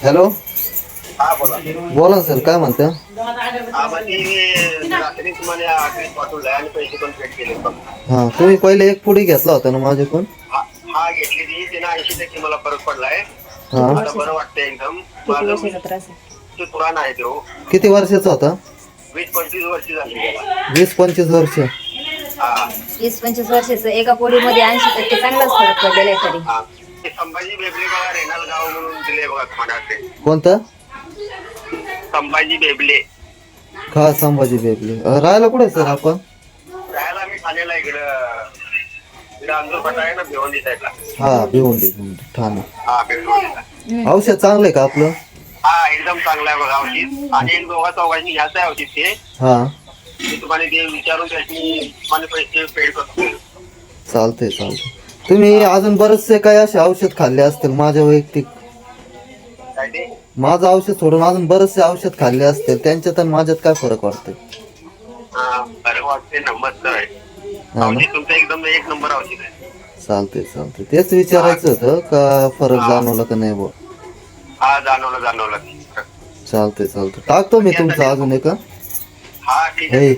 Hello? हा बोला. बोला ना सर काय म्हणता? रात्री तुम्हाला ऍड्रेस पाठवलाय आणि पैसे पण पेड केले हा तुम्ही पहिले एक पुडी घेतला होता ना माझ्याकडून हा घेतलेली तिने ऐंशी टक्के मला फरक पडलाय. हा. बरं वाटतंय एकदम माझं ते पुराण आहे तो. किती वर्षाचा होता? वीस पंचवीस वर्ष झाली त्याला. वीस पंचवीस वर्ष. हा. वीस पंचवीस वर्षाचं एका पोळीमध्ये ऐंशी टक्के चांगलाच फरक पडलेला आहे तरी. हा. ते संभाजी बेबले बघा रेणाल गाव म्हणून दिले बघा मनाचे कोणता? संभाजी बेबले खा संभाजी बेबले अं, राहायला कुठे सर आपण? राहायला मी ठाण्याला इकडं. इकडं अंजूरपटा आहे ना भिवंडी साईडला हा भिवंडी भिवंडी ठाणे. हा भिवंडीला औषध चांगलं आहे का आपलं? हा एकदम चांगला आहे बघा औषध. आणि एक दोघा चौघांची घ्यायचं आहे औषध ते. हा. मी तुम्हाला ते विचारून त्याची तुम्हाला पैसे पेड करतो. चालतंय चालतंय. तुम्ही अजून बरेचसे काही असे औषध खाल्ले असतील माझ्या वैयक्तिक. माझं औषध सोडून अजून बरेचसे औषध खाल्ले असतील त्यांच्यात आणि माझ्यात काय फरक वाटतोय? हा बरं वाटते ना मस्त आहे. हा ना? औषध तुमचं एकदम एक नंबर औषध आहे. चालतंय चालतंय. तेच विचारायचं होतं का फरक जाणवला का नाही बुवा हा जाणवलं जाणवलं. चालतंय चालतंय. टाकतो मी तुमचं अजून एक. हं. पैसे